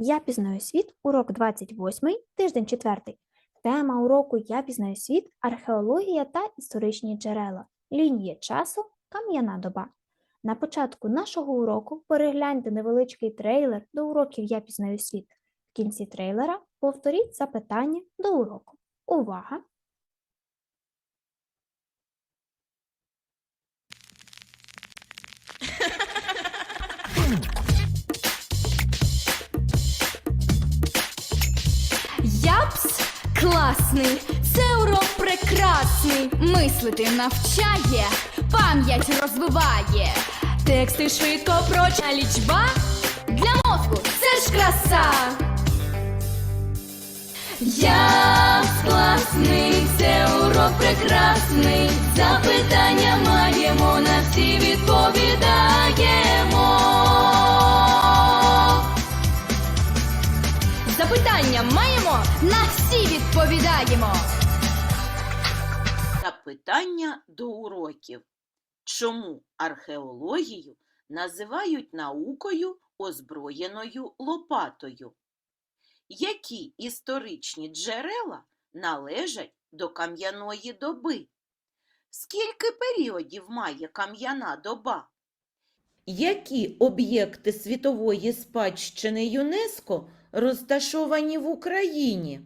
Я пізнаю світ, урок 28, тиждень 4. Тема уроку Я пізнаю світ, археологія та історичні джерела, лінія часу, кам'яна доба. На початку нашого уроку перегляньте невеличкий трейлер до уроків Я пізнаю світ. В кінці трейлера повторіть запитання до уроку. Увага! Класний, це урок прекрасний. Мислити навчає, пам'ять розвиває. Тексти швидко проча лічба. Для мозку це ж краса. Япс класний, це урок прекрасний. Запитання маємо, на всі відповідаємо. Запитання маємо, на всі відповідаємо. Запитання до уроків. Чому археологію називають наукою озброєною лопатою? Які історичні джерела належать до кам'яної доби? Скільки періодів має кам'яна доба? Які об'єкти світової спадщини ЮНЕСКО розташовані в Україні?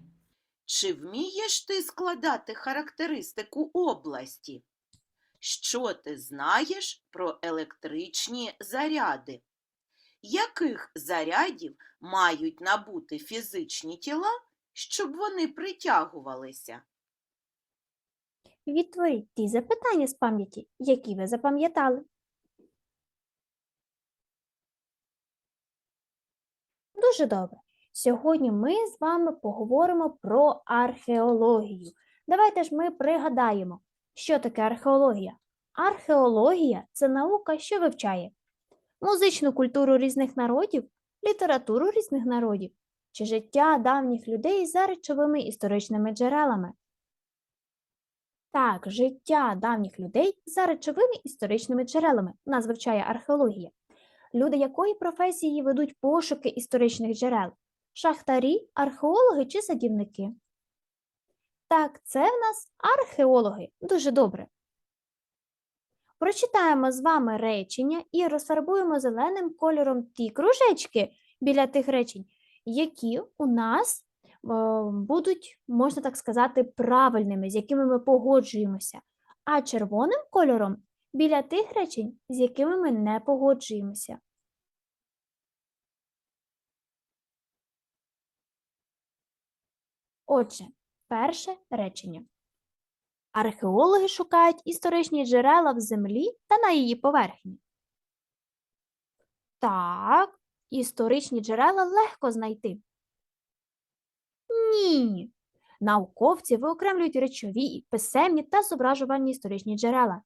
Чи вмієш ти складати характеристику області? Що ти знаєш про електричні заряди? Яких зарядів мають набути фізичні тіла, щоб вони притягувалися? Відтворіть ті запитання з пам'яті, які ви запам'ятали. Дуже добре. Сьогодні ми з вами поговоримо про археологію. Давайте ж ми пригадаємо, що таке археологія. Археологія це наука, що вивчає музичну культуру різних народів, літературу різних народів чи життя давніх людей за речовими історичними джерелами. Так, життя давніх людей за речовими історичними джерелами нас вивчає археологія. Люди якої професії ведуть пошуки історичних джерел? Шахтарі, археологи чи садівники? Так, це в нас археологи. Дуже добре. Прочитаємо з вами речення і розфарбуємо зеленим кольором ті кружечки біля тих речень, які у нас е, будуть, можна так сказати, правильними, з якими ми погоджуємося, а червоним кольором біля тих речень, з якими ми не погоджуємося. Отже, перше речення. Археологи шукають історичні джерела в землі та на її поверхні. Так, історичні джерела легко знайти. Ні. Науковці виокремлюють речові, писемні та зображувальні історичні джерела.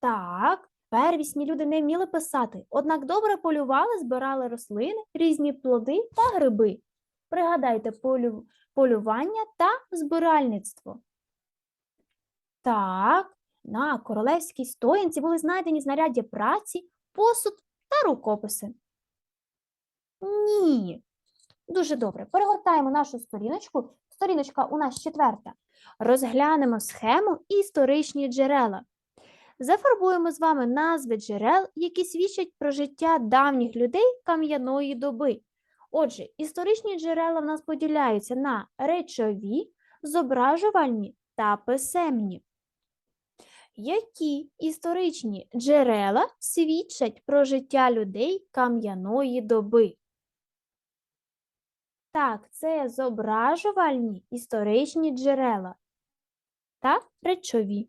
Так, первісні люди не вміли писати, однак добре полювали, збирали рослини, різні плоди та гриби. Пригадайте полю... полювання та збиральництво. Так, на королевській стоянці були знайдені знаряддя праці, посуд та рукописи. Ні. Дуже добре. Перегортаємо нашу сторіночку. Сторіночка у нас четверта. Розглянемо схему історичні джерела. Зафарбуємо з вами назви джерел, які свідчать про життя давніх людей кам'яної доби. Отже, історичні джерела в нас поділяються на речові, зображувальні та писемні. Які історичні джерела свідчать про життя людей кам'яної доби? Так, це зображувальні історичні джерела та речові.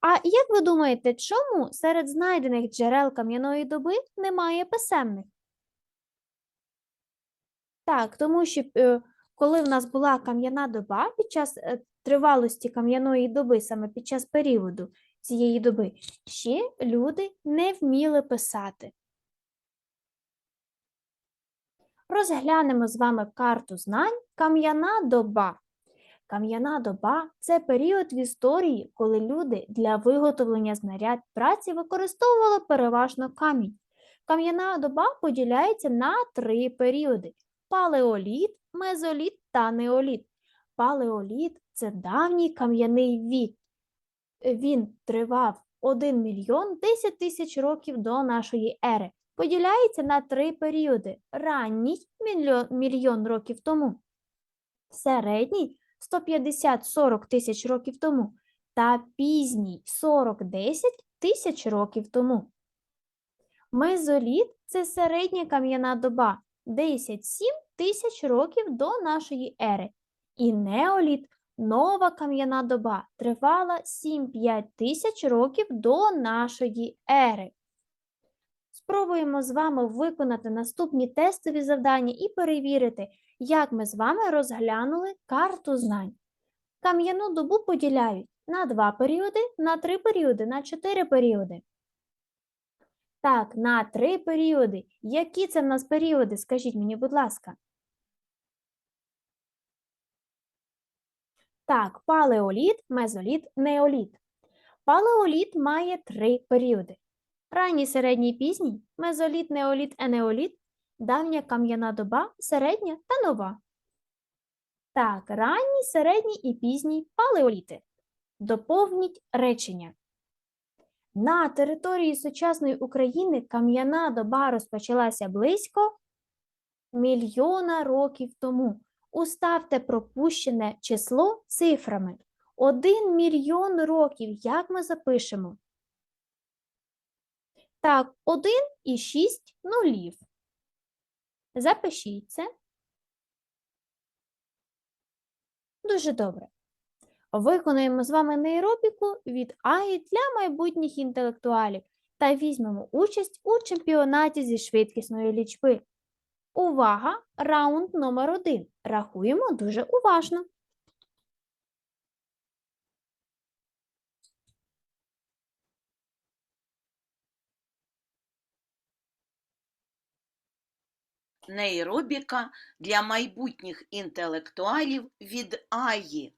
А як ви думаєте, чому серед знайдених джерел кам'яної доби немає писемних? Так, тому що е, коли в нас була кам'яна доба під час е, тривалості кам'яної доби, саме під час періоду цієї доби, ще люди не вміли писати. Розглянемо з вами карту знань Кам'яна доба. Кам'яна доба це період в історії, коли люди для виготовлення знарядь праці використовували переважно камінь. Кам'яна доба поділяється на три періоди: палеоліт, мезоліт та неоліт. Палеоліт це давній кам'яний вік. Він тривав 1 мільйон 10 тисяч років до нашої ери. Поділяється на три періоди: ранній мільйон, мільйон років тому, середній 150-40 тисяч років тому та пізній 40-10 тисяч років тому. Мезоліт це середня кам'яна доба 10-7 тисяч років до нашої ери. І неоліт нова кам'яна доба тривала 7-5 тисяч років до нашої ери. Спробуємо з вами виконати наступні тестові завдання і перевірити, як ми з вами розглянули карту знань. Кам'яну добу поділяють на два періоди, на три періоди, на чотири періоди. Так, на три періоди. Які це в нас періоди? Скажіть мені, будь ласка. Так, палеоліт, мезоліт, неоліт. Палеоліт має три періоди. Ранній, середній, пізній, мезоліт, неоліт, енеоліт, давня кам'яна доба, середня та нова. Так, ранній, середній і пізній палеоліти. Доповніть речення. На території сучасної України кам'яна доба розпочалася близько мільйона років тому. Уставте пропущене число цифрами. Один мільйон років. Як ми запишемо? Так, 1 і 6 нулів. Запишіть це. Дуже добре. Виконуємо з вами нейробіку від АІ для майбутніх інтелектуалів та візьмемо участь у чемпіонаті зі швидкісної лічби. Увага! Раунд номер один. Рахуємо дуже уважно. Нейробіка для майбутніх інтелектуалів від Аї.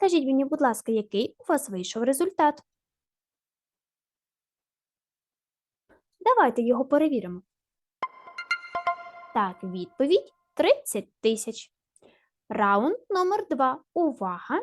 Скажіть мені, будь ласка, який у вас вийшов результат? Давайте його перевіримо. Так, відповідь 30 тисяч. Раунд номер 2. Увага!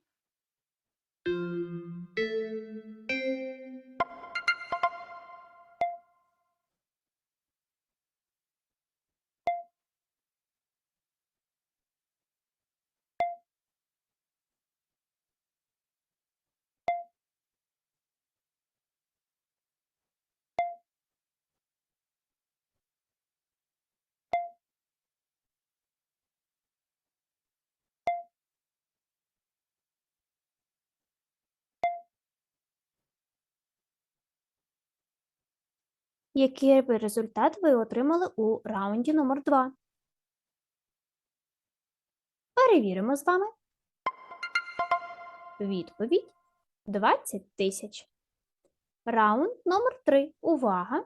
Який би результат ви отримали у раунді номер 2? Перевіримо з вами. Відповідь 20 тисяч. Раунд номер 3. Увага!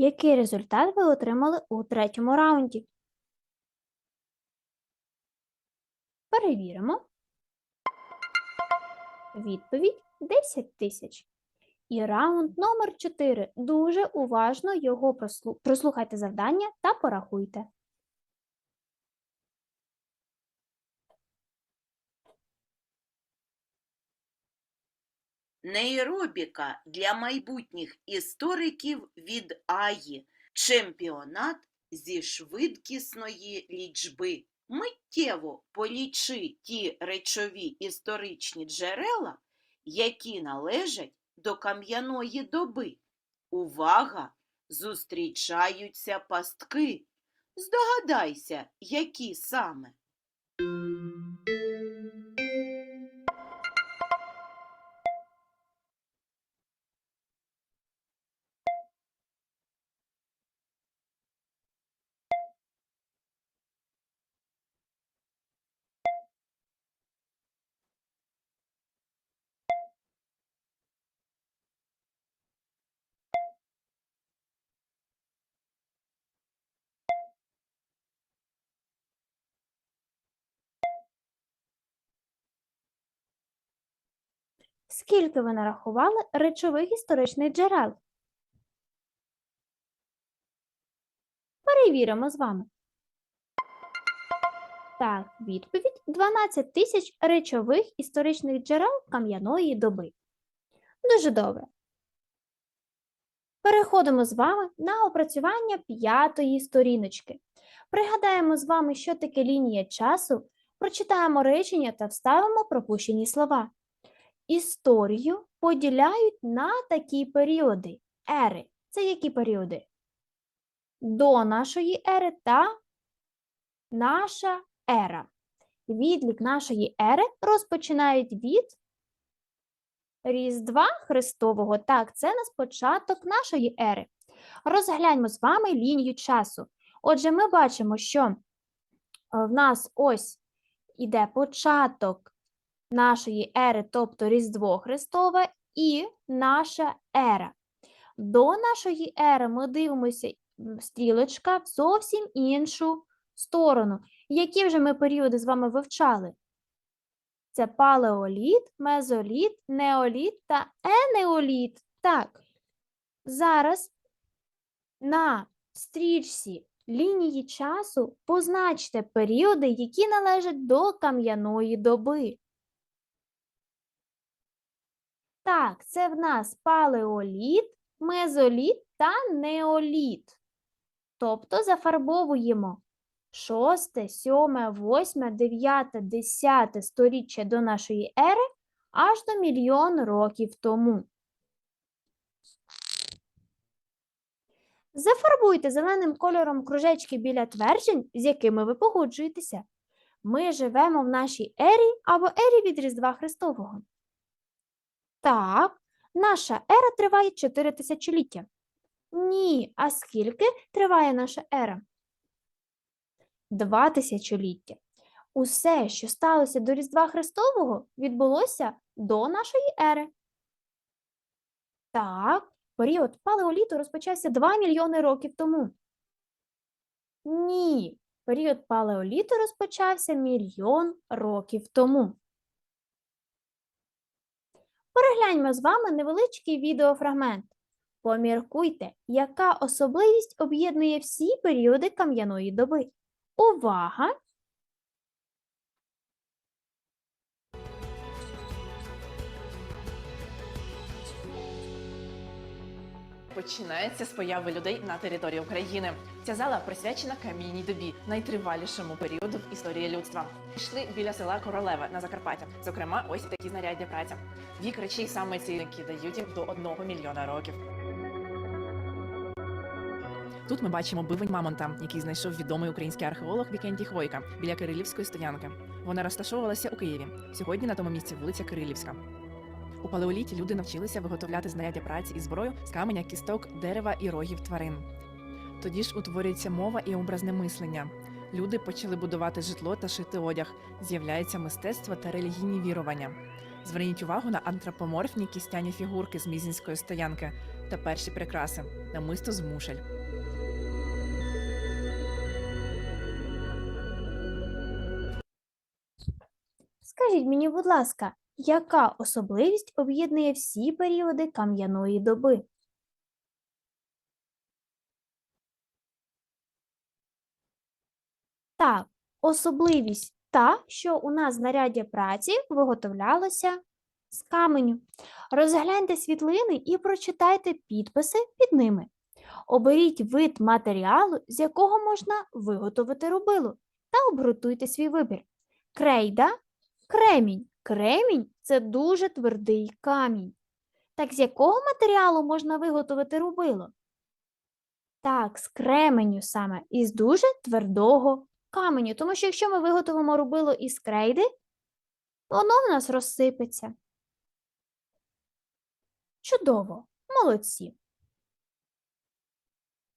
Який результат ви отримали у третьому раунді? Перевіримо. Відповідь 10 тисяч. І раунд номер 4. Дуже уважно його прослухайте завдання та порахуйте. Нейробіка для майбутніх істориків від Аї. Чемпіонат зі швидкісної лічби. Миттєво полічи ті речові історичні джерела, які належать до кам'яної доби. Увага! Зустрічаються пастки. Здогадайся, які саме. Скільки ви нарахували речових історичних джерел? Перевіримо з вами. Так, відповідь 12 тисяч речових історичних джерел кам'яної доби. Дуже добре. Переходимо з вами на опрацювання п'ятої сторіночки. Пригадаємо з вами, що таке лінія часу, прочитаємо речення та вставимо пропущені слова. Історію поділяють на такі періоди. Ери. Це які періоди? До нашої ери та наша ера. Відлік нашої ери розпочинають від Різдва Христового. Так, це нас початок нашої ери. Розгляньмо з вами лінію часу. Отже, ми бачимо, що е, в нас ось іде початок нашої ери, тобто Різдво Христове, і наша ера. До нашої ери ми дивимося стрілочка в зовсім іншу сторону. Які вже ми періоди з вами вивчали? Це палеоліт, мезоліт, неоліт та енеоліт. Так, зараз на стрічці лінії часу позначте періоди, які належать до кам'яної доби. Так, це в нас палеоліт, мезоліт та неоліт. Тобто зафарбовуємо 6, 7, 8, 9, 10 сторіччя до нашої ери аж до мільйон років тому. Зафарбуйте зеленим кольором кружечки біля тверджень, з якими ви погоджуєтеся. Ми живемо в нашій ері або ері від Різдва Христового. Так, наша ера триває 4 тисячоліття. Ні, а скільки триває наша ера? Два тисячоліття. Усе, що сталося до Різдва Христового, відбулося до нашої ери. Так, період палеоліту розпочався 2 мільйони років тому. Ні, період палеоліту розпочався мільйон років тому. Перегляньмо з вами невеличкий відеофрагмент. Поміркуйте, яка особливість об'єднує всі періоди кам'яної доби. Увага! Починається з появи людей на території України. Ця зала присвячена кам'яній добі, найтривалішому періоду в історії людства. Йшли біля села Королеве на Закарпаття. Зокрема, ось такі знаряддя праця. Вік речей саме ці, які дають їм до одного мільйона років. Тут ми бачимо бивень мамонта, який знайшов відомий український археолог Вікентій Хвойка біля Кирилівської стоянки. Вона розташовувалася у Києві. Сьогодні на тому місці вулиця Кирилівська. У палеоліті люди навчилися виготовляти знаряддя праці і зброю з каменя, кісток, дерева і рогів тварин. Тоді ж утворюється мова і образне мислення. Люди почали будувати житло та шити одяг, з'являється мистецтво та релігійні вірування. Зверніть увагу на антропоморфні кістяні фігурки з мізінської стоянки. та перші прикраси намисто з мушель. Скажіть мені, будь ласка, яка особливість об'єднує всі періоди кам'яної доби? Так, особливість та, що у нас знаряддя праці виготовлялося з каменю. Розгляньте світлини і прочитайте підписи під ними. Оберіть вид матеріалу, з якого можна виготовити рубило, та обґрунтуйте свій вибір. Крейда, кремінь. Кремінь це дуже твердий камінь. Так з якого матеріалу можна виготовити рубило? Так, з кременю саме, із дуже твердого каменю. Тому що якщо ми виготовимо рубило із крейди, воно в нас розсипеться. Чудово, молодці.